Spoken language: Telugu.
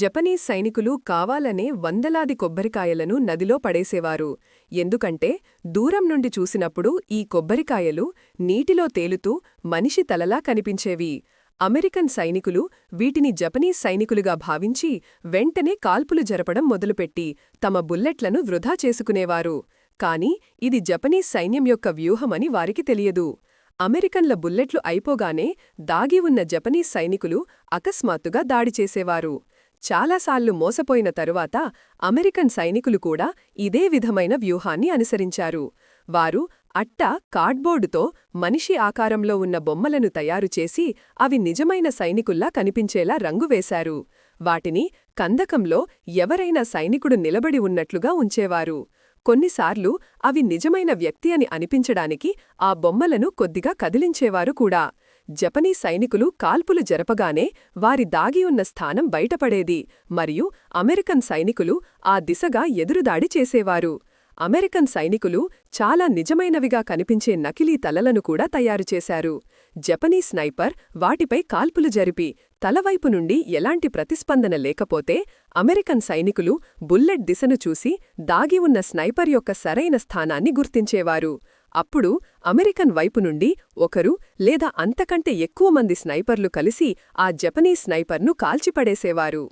జపనీస్ సైనికులు కావాలనే వందలాది కొబ్బరికాయలను నదిలో పడేసేవారు. ఎందుకంటే దూరం నుండి చూసినప్పుడు ఈ కొబ్బరికాయలు నీటిలో తేలుతూ మనిషి తలలా కనిపించేవి. అమెరికన్ సైనికులు వీటిని జపనీస్ సైనికులుగా భావించి వెంటనే కాల్పులు జరపడం మొదలుపెట్టి తమ బుల్లెట్లను వృధా చేసుకునేవారు. కాని ఇది జపనీస్ సైన్యం యొక్క వ్యూహమని వారికి తెలియదు. అమెరికన్ల బుల్లెట్లు అయిపోగానే దాగి ఉన్న జపనీస్ సైనికులు అకస్మాత్తుగా దాడి చేసేవారు. చాలాసార్లు మోసపోయిన తరువాత అమెరికన్ సైనికులు కూడా ఇదే విధమైన వ్యూహాన్ని అనుసరించారు. వారు అట్ట కార్డ్బోర్డుతో మనిషి ఆకారంలో ఉన్న బొమ్మలను తయారుచేసి అవి నిజమైన సైనికుల్లా కనిపించేలా రంగు వేశారు. వాటిని కందకంలో ఎవరైనా సైనికుడు నిలబడి ఉన్నట్లుగా ఉంచేవారు. కొన్నిసార్లు అవి నిజమైన వ్యక్తి అని అనిపించడానికి ఆ బొమ్మలను కొద్దిగా కదిలించేవారు కూడా. జపనీ సైనికులు కాల్పులు జరపగానే వారి దాగి ఉన్న స్థానం బయటపడేది. మరియు అమెరికన్ సైనికులు ఆ దిశగా ఎదురుదాడి చేసేవారు. అమెరికన్ సైనికులు చాలా నిజమైనవిగా కనిపించే నకిలీ తలలను కూడా తయారుచేశారు జపనీ స్నైపర్ వాటిపై కాల్పులు జరిపి తలవైపు నుండి ఎలాంటి ప్రతిస్పందన లేకపోతే అమెరికన్ సైనికులు బుల్లెట్ దిశను చూసి దాగి ఉన్న స్నైపర్ యొక్క సరైన స్థానాన్ని గుర్తించేవారు. అప్పుడు అమెరికన్ వైపు నుండి ఒకరు లేదా అంతకంటే ఎక్కువ మంది స్నైపర్లు కలిసి ఆ జపనీస్ స్నైపర్ను కాల్చిపడేసేవారు.